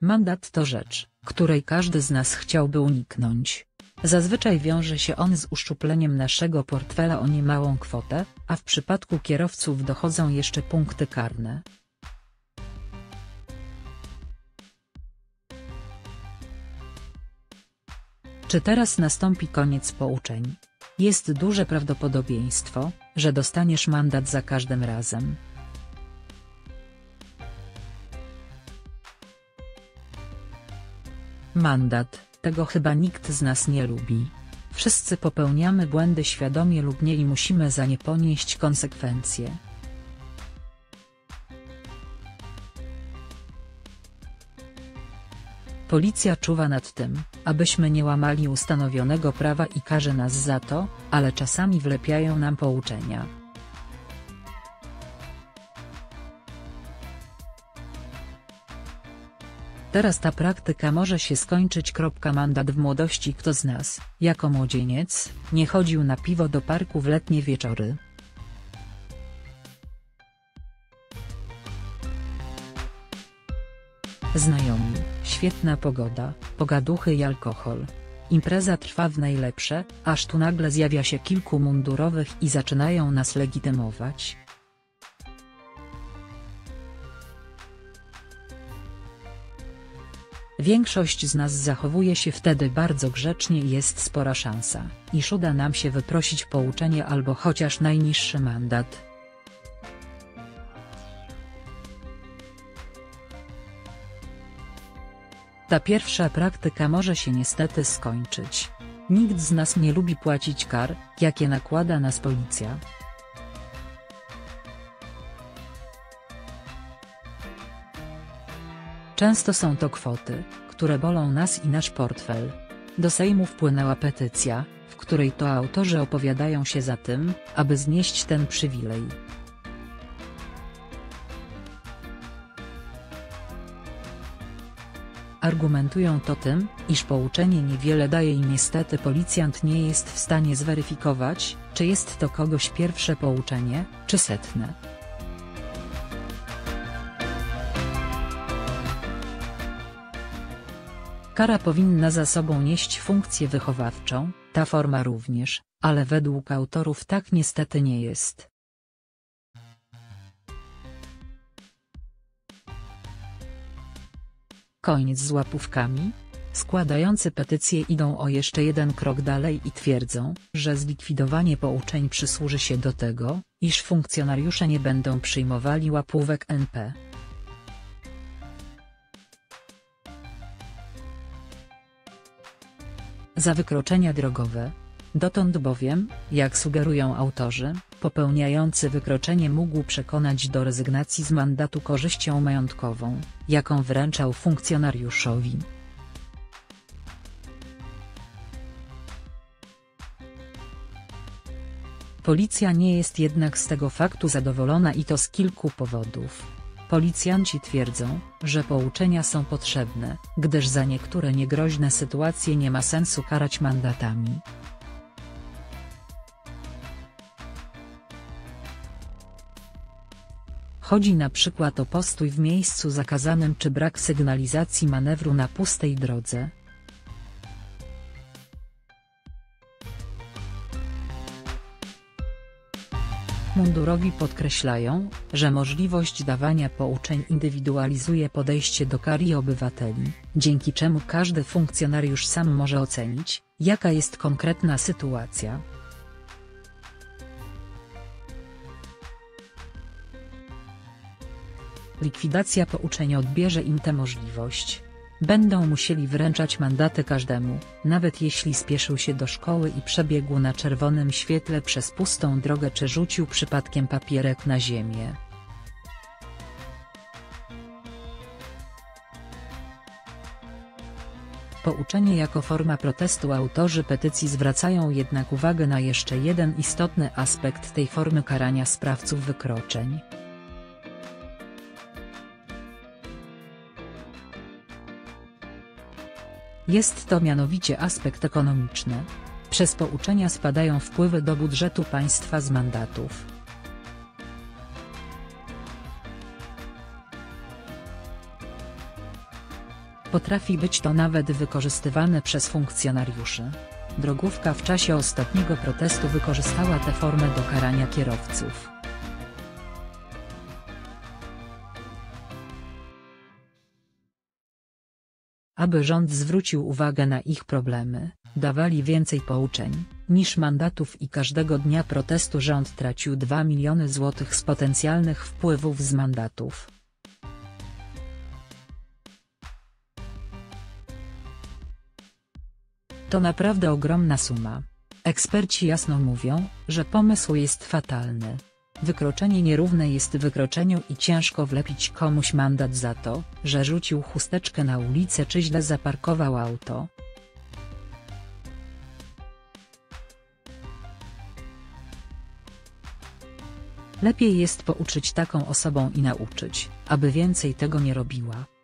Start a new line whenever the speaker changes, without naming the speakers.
Mandat to rzecz, której każdy z nas chciałby uniknąć. Zazwyczaj wiąże się on z uszczupleniem naszego portfela o niemałą kwotę, a w przypadku kierowców dochodzą jeszcze punkty karne. Czy teraz nastąpi koniec pouczeń? Jest duże prawdopodobieństwo, że dostaniesz mandat za każdym razem. Mandat, tego chyba nikt z nas nie lubi. Wszyscy popełniamy błędy świadomie lub nie i musimy za nie ponieść konsekwencje. Policja czuwa nad tym, abyśmy nie łamali ustanowionego prawa i każe nas za to, ale czasami wlepiają nam pouczenia. Teraz ta praktyka może się skończyć. Mandat w młodości Kto z nas, jako młodzieniec, nie chodził na piwo do parku w letnie wieczory? Znajomi, świetna pogoda, pogaduchy i alkohol. Impreza trwa w najlepsze, aż tu nagle zjawia się kilku mundurowych i zaczynają nas legitymować. Większość z nas zachowuje się wtedy bardzo grzecznie i jest spora szansa, iż uda nam się wyprosić pouczenie albo chociaż najniższy mandat. Ta pierwsza praktyka może się niestety skończyć. Nikt z nas nie lubi płacić kar, jakie nakłada nas policja. Często są to kwoty, które bolą nas i nasz portfel. Do Sejmu wpłynęła petycja, w której to autorzy opowiadają się za tym, aby znieść ten przywilej. Argumentują to tym, iż pouczenie niewiele daje i niestety policjant nie jest w stanie zweryfikować, czy jest to kogoś pierwsze pouczenie, czy setne. Kara powinna za sobą nieść funkcję wychowawczą, ta forma również, ale według autorów tak niestety nie jest. Koniec z łapówkami? Składający petycje idą o jeszcze jeden krok dalej i twierdzą, że zlikwidowanie pouczeń przysłuży się do tego, iż funkcjonariusze nie będą przyjmowali łapówek NP. Za wykroczenia drogowe. Dotąd bowiem, jak sugerują autorzy, popełniający wykroczenie mógł przekonać do rezygnacji z mandatu korzyścią majątkową, jaką wręczał funkcjonariuszowi. Policja nie jest jednak z tego faktu zadowolona i to z kilku powodów. Policjanci twierdzą, że pouczenia są potrzebne, gdyż za niektóre niegroźne sytuacje nie ma sensu karać mandatami. Chodzi na przykład o postój w miejscu zakazanym czy brak sygnalizacji manewru na pustej drodze. Mundurowi podkreślają, że możliwość dawania pouczeń indywidualizuje podejście do kar obywateli, dzięki czemu każdy funkcjonariusz sam może ocenić, jaka jest konkretna sytuacja. Likwidacja pouczeń odbierze im tę możliwość. Będą musieli wręczać mandaty każdemu, nawet jeśli spieszył się do szkoły i przebiegł na czerwonym świetle przez pustą drogę czy rzucił przypadkiem papierek na ziemię. Pouczenie jako forma protestu autorzy petycji zwracają jednak uwagę na jeszcze jeden istotny aspekt tej formy karania sprawców wykroczeń. Jest to mianowicie aspekt ekonomiczny. Przez pouczenia spadają wpływy do budżetu państwa z mandatów. Potrafi być to nawet wykorzystywane przez funkcjonariuszy. Drogówka w czasie ostatniego protestu wykorzystała tę formę do karania kierowców. Aby rząd zwrócił uwagę na ich problemy, dawali więcej pouczeń, niż mandatów i każdego dnia protestu rząd tracił 2 miliony złotych z potencjalnych wpływów z mandatów. To naprawdę ogromna suma. Eksperci jasno mówią, że pomysł jest fatalny. Wykroczenie nierówne jest wykroczeniem i ciężko wlepić komuś mandat za to, że rzucił chusteczkę na ulicę czy źle zaparkował auto. Lepiej jest pouczyć taką osobą i nauczyć, aby więcej tego nie robiła.